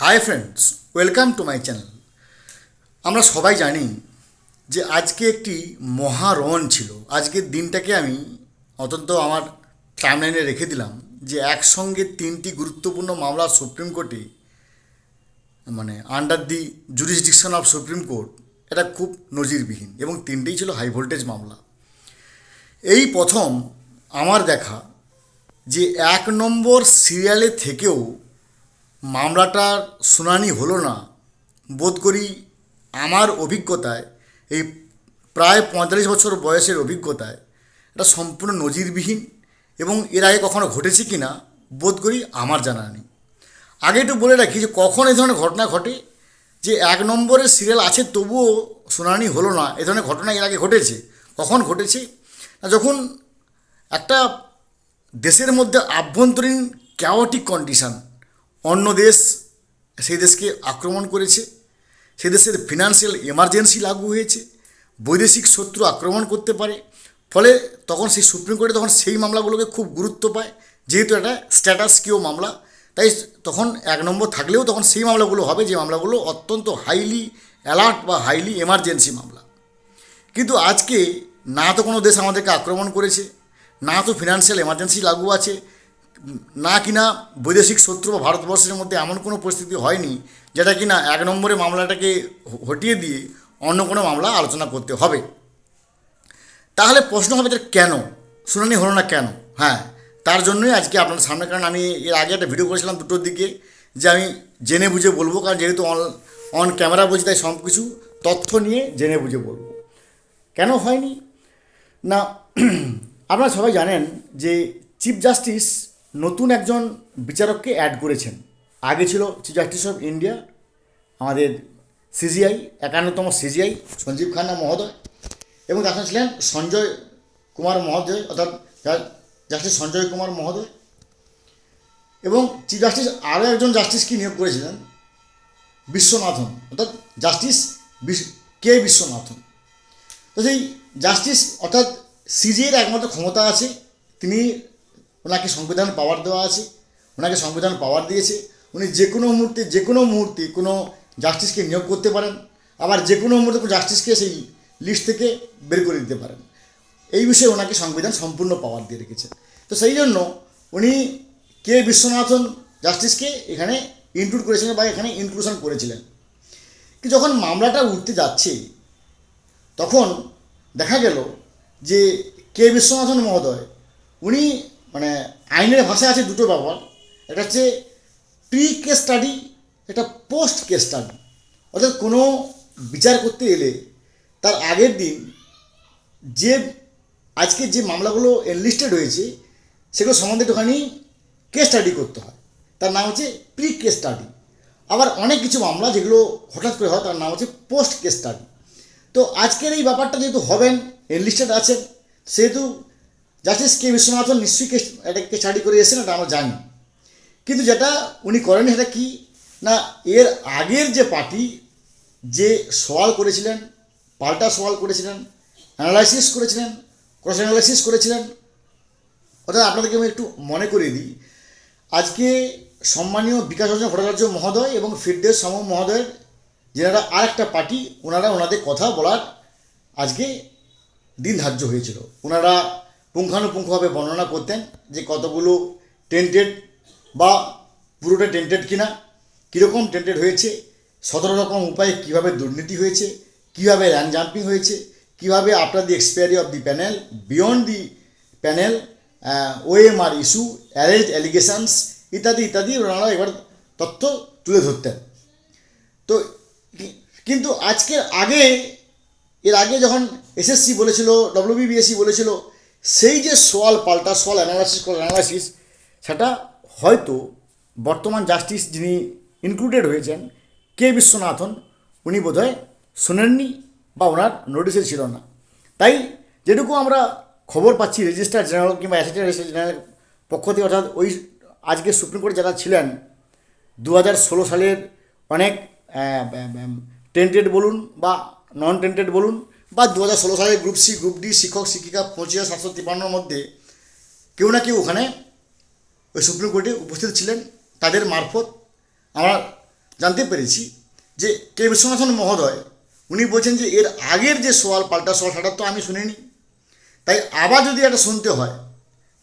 Hi friends welcome to my channel আমরা সবাই জানি যে আজকে একটি মহারণ ছিল। আজকের দিনটাকে আমি অত্যন্ত আমার টাইমলাইনে রেখে দিলাম যে একসঙ্গে তিনটি গুরুত্বপূর্ণ মামলা সুপ্রিম কোর্টে মানে under the jurisdiction of supreme court এটা খুব নজিরবিহীন এবং তিনটেই ছিল হাই ভোল্টেজ মামলা। এই প্রথম আমার দেখা যে এক নম্বর সিরিয়ালে থেকেও মামলাটার শুনানি হলো না। বোধ করি আমার অভিজ্ঞতায়, এই প্রায় পঁয়তাল্লিশ বছর বয়সের অভিজ্ঞতায় এটা সম্পূর্ণ নজিরবিহীন এবং এর আগে কখনো ঘটেছে কি না বোধ করি আমার জানা নেই। আগে একটু বলে রাখি যে কখন এই ধরনের ঘটনা ঘটে, যে এক নম্বরের সিরিয়াল আছে তবুও শুনানি হলো না, এ ধরনের ঘটনা এর আগে ঘটেছে, কখন ঘটেছে? না, যখন একটা দেশের মধ্যে আভ্যন্তরীণ ক্যাওটিক কন্ডিশন অন্য দেশ সেই দেশকে আক্রমণ করেছে। সেই দেশের ফিনান্সিয়াল এমার্জেন্সি লাগু হয়েছে। বৈদেশিক শত্রু আক্রমণ করতে পারে। ফলে তখন সেই সুপ্রিম কোর্টে তখন সেই মামলাগুলোকে খুব গুরুত্ব পায়। যেহেতু এটা স্ট্যাটাস কিও মামলা, তাই তখন এক নম্বর থাকলেও তখন সেই মামলাগুলো হবে যে মামলাগুলো অত্যন্ত হাইলি অ্যালার্ট বা হাইলি এমার্জেন্সি মামলা। কিন্তু আজকে না তো কোনো দেশ আমাদেরকে আক্রমণ করেছে, না তো ফিনান্সিয়াল এমার্জেন্সি লাগু আছে। না কিনা বৈদেশিক শত্রু বা ভারতবর্ষের মধ্যে এমন কোনো পরিস্থিতি হয়নি, যেটা কিনা এক নম্বরে মামলাটাকে হটিয়ে দিয়ে অন্য কোনো মামলা আলোচনা করতে হবে। তাহলে প্রশ্ন হবে যে কেন? শুনানি হলো না কেন? হ্যাঁ তার জন্যই আজকে আপনার সামনে, কারণ আমি এর আগে একটা ভিডিও করেছিলাম দুটোর দিকে, যে আমি জেনে বুঝে বলব, কারণ যেহেতু অন অন ক্যামেরা বলছি, তাই সব কিছু তথ্য নিয়ে জেনে বুঝে বলব। কেন হয়নি? না, আপনারা সবাই জানেন যে চিফ জাস্টিস নতুন একজন বিচারককে অ্যাড করেছেন। আগে ছিল চিফ জাস্টিস অফ ইন্ডিয়া আমাদের সিজিআই একান্নতম সিজিআই সঞ্জীব খান্না মহোদয়, এবং তার ছিলেন সঞ্জয় কুমার মহোদয়, অর্থাৎ জাস্টিস সঞ্জয় কুমার মহোদয়। এবং চিফ জাস্টিস আরও একজন জাস্টিসকে নিয়োগ করেছিলেন, বিশ্বনাথন, অর্থাৎ জাস্টিস কে বিশ্বনাথন। তো সেই জাস্টিস অর্থাৎ সিজিএর একমাত্র ক্ষমতা আছে, তিনি ওনাকে সংবিধান পাওয়ার দেওয়া আছে, ওনাকে সংবিধান পাওয়ার দিয়েছে। উনি যে কোনো মুহূর্তে, যে কোনো মুহূর্তে কোনো জাস্টিসকে নিয়োগ করতে পারেন, আবার যে কোনো মুহূর্তে কোনো জাস্টিসকে সেই লিস্ট থেকে বের করে দিতে পারেন। এই বিষয়ে ওনাকে সংবিধান সম্পূর্ণ পাওয়ার দিয়ে রেখেছে তো সেই জন্য উনি কে বিশ্বনাথন জাস্টিসকে এখানে ইনক্লুড করেছিলেন বা এখানে ইনক্লুশন করেছিলেন। কি যখন মামলাটা উঠতে যাচ্ছে, তখন দেখা গেল যে কে বিশ্বনাথন মহোদয়, উনি মানে আইনের ভাষায় আছে দুটো ব্যাপার এটা হচ্ছে প্রি কেস স্টাডি একটা পোস্ট কেস স্টাডি অর্থাৎ কোনো বিচার করতে এলে তার আগের দিন যে আজকে যে মামলাগুলো এনলিস্টেড হয়েছে, সেগুলো সম্বন্ধে একটুখানি কেস স্টাডি করতে হয়। তার নাম হচ্ছে প্রি কেস স্টাডি আবার অনেক কিছু মামলা যেগুলো হঠাৎ করে হয়, তার নাম হচ্ছে পোস্ট কেস স্টাডি তো আজকের এই ব্যাপারটা যেহেতু হবেন এনলিস্টেড আছেন, সেহেতু জাস্টিস কে বিশ্বনাথন নিশ্চয়ই কেস এটাকে স্টাডি করে এসেছেন, এটা আমরা জানি। কিন্তু যেটা উনি করেন সেটা কি? না, এর আগের যে পার্টি যে সওয়াল করেছিলেন, পাল্টা সওয়াল করেছিলেন অ্যানালাইসিস করেছিলেন ক্রস অ্যানালাইসিস করেছিলেন, অর্থাৎ আপনাদেরকে আমি একটু মনে করিয়ে দিই, আজকে সম্মানীয় বিকাশ রঞ্জন ভট্টাচার্য মহোদয় এবং ফিরদেশ সম মহোদয়ের যেনারা আর একটা পার্টি, ওনারা ওনাদের কথা বলার আজকে দিন ধার্য হয়েছিল। ওনারা পুঙ্খানুপুঙ্খভাবে বর্ণনা করতেন যে কতগুলো টেন্টেড বা পুরোটা টেন্টেড কিনা, কীরকম টেন্টেড হয়েছে, সতেরো রকম উপায়ে কীভাবে দুর্নীতি হয়েছে, কীভাবে র্যাঙ্ক জাম্পিং হয়েছে, কীভাবে after the expiry of the panel beyond the panel OMR issue arrange allegations ইত্যাদি ইত্যাদি ওনারা এবার তথ্য তুলে ধরতেন। তো কিন্তু আজকের আগে, এর আগে যখন এসএসসি বলেছিল ডব্লিউবিবিএসসি বলেছিল সেই যে সোয়াল পাল্টা সোয়াল অ্যানালাইসিস অ্যানালাইসিস সেটা হয়তো বর্তমান জাস্টিস যিনি ইনক্লুডেড হয়েছেন, কে বিশ্বনাথন, উনি বোধহয় শোনেননি বা ওনার নোটিসে ছিল না। তাই যেটুকু আমরা খবর পাচ্ছি রেজিস্ট্রার জেনারেল কিংবা অ্যাসিস্ট্যান্ট রেজিস্ট্রার জেনারেল পক্ষ থেকে, অর্থাৎ ওই আজকে সুপ্রিম কোর্টে যারা ছিলেন দু হাজার ষোলো সালের অনেক টেন্টেড বলুন বা নন টেন্টেড বলুন বা দু হাজার ষোলো সালের গ্রুপ সি গ্রুপ ডি শিক্ষক, শিক্ষিকা পঁচিশ হাজার সাতশো তিপ্পান্নর মধ্যে কেউ না কেউ ওখানে ওই সুপ্রিম কোর্টে উপস্থিত ছিলেন। তাদের মারফত আমরা জানতে পেরেছি যে কে বিশ্বনাথন মহোদয়, উনি বলছেন যে এর আগের যে সোয়াল, পাল্টা সোয়াল, সেটা তো আমি শুনিনি। তাই আবার যদি এটা শুনতে হয়,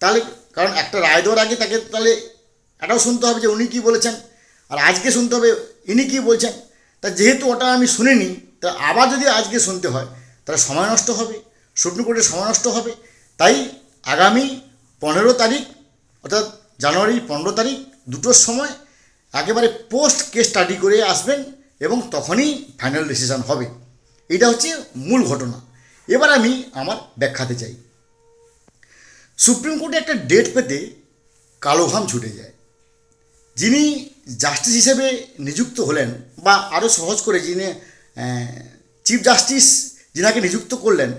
তাহলে কারণ একটা রায় দেওয়ার আগে তাকে তাহলে এটাও শুনতে হবে যে উনি কী বলেছেন। আর আজকে শুনতে হবে ইনি কী বলছেন। তা যেহেতু ওটা আমি শুনিনি, তা আবার যদি আজকে শুনতে হয় তাহলে সময় নষ্ট হবে, সুপ্রিম কোর্টে সময় নষ্ট হবে। তাই আগামী পনেরো তারিখ, অর্থাৎ জানুয়ারির পনেরো তারিখ দুটোর সময় একেবারে পোস্ট কেস স্টাডি করে আসবেন এবং তখনই ফাইনাল ডিসিশন হবে। এটা হচ্ছে মূল ঘটনা। এবার আমি আমার ব্যাখ্যাতে চাই সুপ্রিম কোর্টে একটা ডেট পেতে কালো ঘাম ছুটে যায়। যিনি জাস্টিস হিসেবে নিযুক্ত হলেন বা আরও সহজ করে যিনি চিফ জাস্টিস যিনাকে নিযুক্ত করলেন।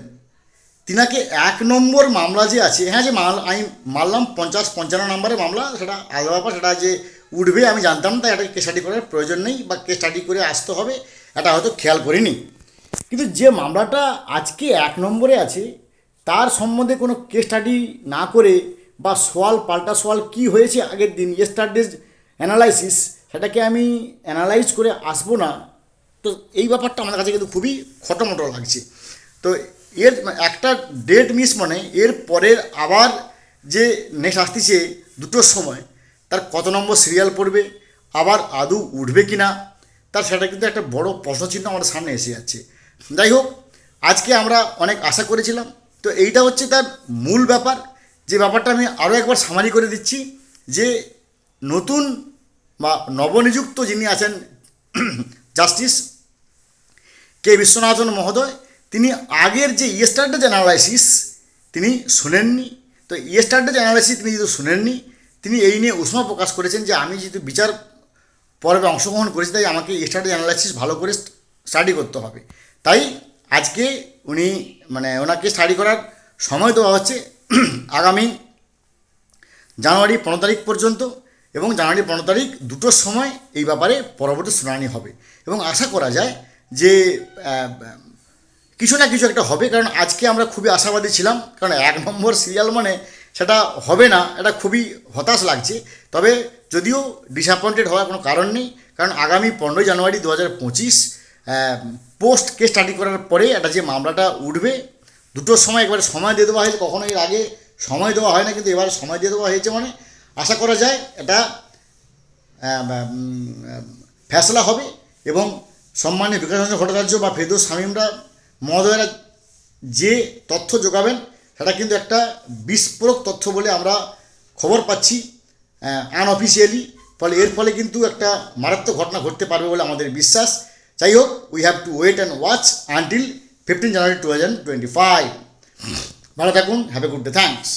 তিনাকে এক নম্বর মামলা যে আছে হ্যাঁ যে মাল আমি মারলাম পঞ্চাশ পঞ্চান্ন নম্বরের মামলা, সেটা আলাদা ব্যাপার সেটা যে উঠবে, আমি জানতাম না, এটা কেস স্টাডি করার প্রয়োজন নেই বা কেস স্টাডি করে আসতে হবে, এটা হয়তো খেয়াল করিনি। কিন্তু যে মামলাটা আজকে এক নম্বরে আছে, তার সম্বন্ধে কোনো কেস স্টাডি না করে বা সোয়াল পাল্টা সোয়াল কি হয়েছে আগের দিন ইয়েস্টারডেজ অ্যানালাইসিস সেটাকে আমি অ্যানালাইজ করে আসব না। তো এই ব্যাপারটা আমার কাছে কিন্তু খুবই খটোমটো লাগছে। তো এর একটা ডেট মিস মানে এর পরের আবার যে নেক্সট আসতেছে দুটোর সময়, তার কত নম্বর সিরিয়াল পড়বে, আবার আদৌ উঠবে কি না তার সেটা কিন্তু একটা বড় প্রশ্নচিহ্ন আমাদের সামনে এসে যাচ্ছে। যাই হোক, আজকে আমরা অনেক আশা করেছিলাম, তো এইটা হচ্ছে তার মূল ব্যাপার। যে ব্যাপারটা আমি আরও একবার সামারি করে দিচ্ছি, যে নতুন বা নবনিযুক্ত যিনি আছেন জাস্টিস কে বিশ্বনাথন মহোদয়, তিনি আগের যে ইয়েস্টারডেজ অ্যানালাইসিস, তিনি শুনেননি। তো ইয়েস্টারডেজ অ্যানালাইসিস তিনি যেহেতু শুনেননি, তিনি এই নিয়ে উষ্মা প্রকাশ করেছেন যে আমি যেহেতু বিচার পর্বে অংশগ্রহণ করেছি, তাই আমাকে ইয়েস্টারডেজ অ্যানালাইসিস ভালো করে স্টাডি করতে হবে। তাই আজকে উনি মানে ওনাকে স্টাডি করার সময় দেওয়া হচ্ছে, আগামী জানুয়ারি পনেরো তারিখ পর্যন্ত। এবং জানুয়ারি পনেরো তারিখ দুটোর সময় এই ব্যাপারে পরবর্তী শুনানি হবে। এবং আশা করা যায় যে কিছু না কিছু একটা হবে, কারণ আজকে আমরা খুবই আশাবাদী ছিলাম, কারণ এক নম্বর সিরিয়াল মানে সেটা হবে না, এটা খুবই হতাশ লাগছে। তবে যদিও ডিসঅ্যাপয়েন্টেড হওয়ার কোনো কারণ নেই, কারণ আগামী পনেরোই জানুয়ারি দু হাজার পঁচিশ পোস্ট কেস স্টাডি করার পরে এটা যে মামলাটা উঠবে, দুটোর সময় একবারে সময় দিয়ে দেওয়া হয়েছে, কখনো এর আগে সময় দেওয়া হয় না, কিন্তু এবার সময় দিয়ে দেওয়া হয়েছে মানে আশা করা যায় এটা ফ্যাসলা হবে এবং সম্মানীয় বিকাশরঞ্জন ভট্টাচার্য বা ফেদোস শামীমরা মহোদয়রা যে তথ্য যোগাবেন, সেটা কিন্তু একটা বিস্ফোরক তথ্য বলে আমরা খবর পাচ্ছি আনঅফিসিয়ালি ফলে এর ফলে কিন্তু একটা মারাত্মক ঘটনা ঘটতে পারবে বলে আমাদের বিশ্বাস। যাই হোক we have to wait and watch until fifteen January two thousand twenty five ভালো থাকুন have a good day thanks